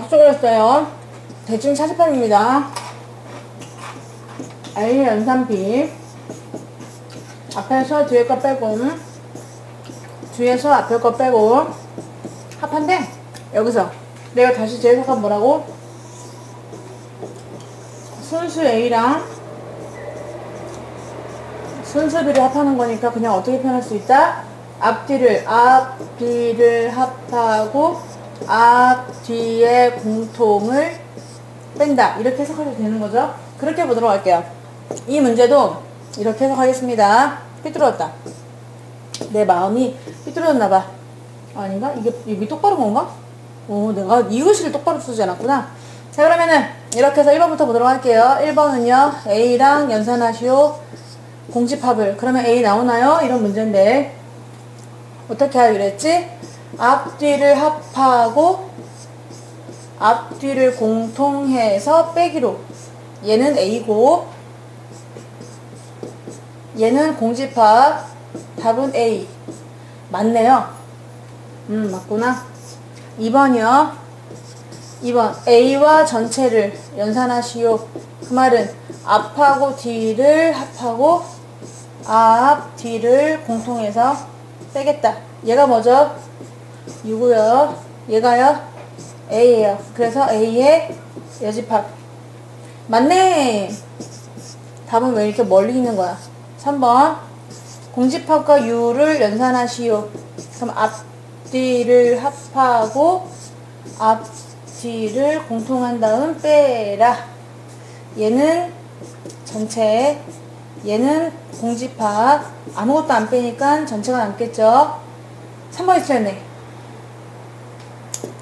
했어요. 대충 차집합입니다. A 연산 B 앞에서 뒤에 거 빼고 뒤에서 앞에 거 빼고 합한데 여기서 내가 다시 재해석한 뭐라고? 순수 A랑 순수 B를 합하는 거니까 그냥 어떻게 표현할 수 있다? 앞뒤를 앞뒤를 합하고 앞뒤의 공통을 뺀다. 이렇게 해석하셔도 되는 거죠? 그렇게 보도록 할게요. 이 문제도 이렇게 해석하겠습니다. 삐뚤어졌다. 내 마음이 삐뚤어졌나 봐. 아닌가? 이게 이게 똑바른 건가? 오 내가 이 글씨를 똑바로 쓰지 않았구나. 자 그러면은 이렇게 해서 1번부터 보도록 할게요. 1번은요 A랑 연산하시오. 공집합을. 그러면 A 나오나요? 이런 문제인데 어떻게 하기로 했지? 앞뒤를 합하고 앞뒤를 공통해서 빼기로. 얘는 A고 얘는 공집합 답은 A. 맞네요. 음 맞구나. 2번이요. 2번 A와 전체를 연산하시오. 그 말은 앞하고 뒤를 합하고 앞 뒤를 공통해서 빼겠다. 얘가 뭐죠? 6고요? 얘가요? A예요. 그래서 A의 여집합. 맞네. 답은 왜 이렇게 멀리 있는 거야? 3번. 공집합과 U를 연산하시오. 그럼 앞뒤를 합하고 앞뒤를 공통한 다음 빼라. 얘는 전체 얘는 공집합. 아무것도 안 빼니까 전체가 남겠죠? 3번이 틀렸네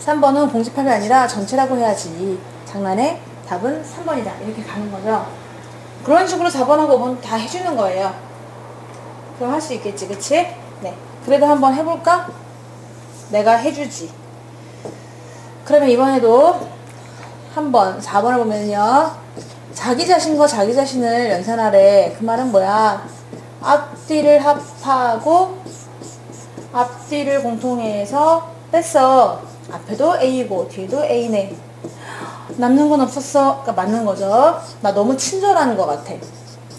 3번은 공집합이 아니라 전체라고 해야지. 장난해 답은 3번이다. 이렇게 가는 거죠. 그런 식으로 4번하고 5번 다 해주는 거예요. 그럼 할 수 있겠지. 그치? 네. 그래도 한번 해볼까? 내가 해주지. 그러면 이번에도 한번 4번을 보면요. 자기 자신과 자기 자신을 연산하래. 그 말은 뭐야? 앞뒤를 합하고 앞뒤를 공통해서 뺐어 앞에도 A고 뒤에도 A네. 남는 건 없었어. 그러니까 맞는 거죠. 나 너무 친절하는 것 같아.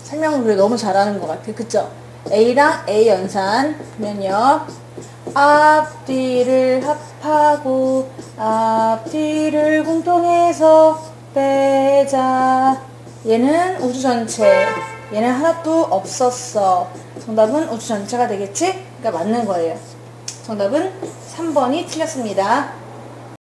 설명을 너무 잘하는 것 같아. 그쵸? A랑 A 연산. 그러면요. 앞뒤를 합하고 앞뒤를 공통해서 빼자. 얘는 우주 전체. 얘는 하나도 없었어. 정답은 우주 전체가 되겠지? 그러니까 맞는 거예요 정답은 3번이 틀렸습니다